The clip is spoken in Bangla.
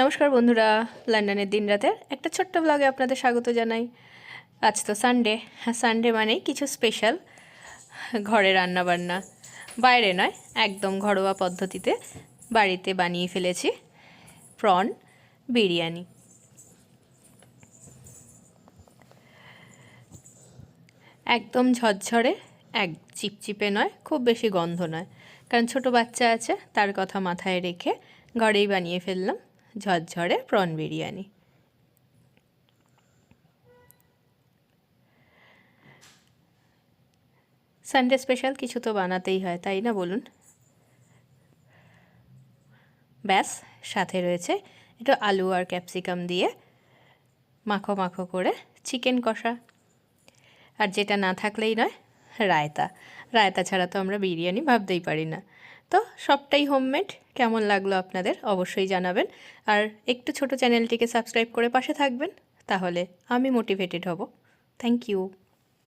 নমস্কার বন্ধুরা, লন্ডনের দিন রাতের একটা ছোট্ট ব্লগে আপনাদের স্বাগত জানাই। আজ তো সানডে হ্যাঁ সানডে মানেই কিছু স্পেশাল ঘরে রান্না বান্না বাইরে নয়, একদম ঘরোয়া পদ্ধতিতে বাড়িতে বানিয়ে ফেলেছি প্রন বিরিয়ানি। একদম ঝরঝরে, এক চিপচিপে নয়, খুব বেশি গন্ধ নয়। কারণ ছোট বাচ্চা আছে, তার কথা মাথায় রেখে ঘরেই বানিয়ে ফেললাম। ঝরঝরে প্রন বিরিয়ানি সানডে স্পেশাল কিছু তো বানাতেই হয়, তাই না বলুন? ব্যাস, সাথে রয়েছে একটু আলু আর ক্যাপসিকাম দিয়ে মাখো মাখো করে চিকেন কষা। আর যেটা না থাকলেই নয়, রায়তা। রায়তা ছাড়া তো আমরা বিরিয়ানি ভাবতেই পারি না। তো সবটাই হোমমেড কেমন লাগল আপনাদের অবশ্যই জানাবেন। আর একটু ছোট চ্যানেলটিকে সাবস্ক্রাইব করে পাশে থাকবেন, তাহলে আমি মোটিভেটেড হব। Thank you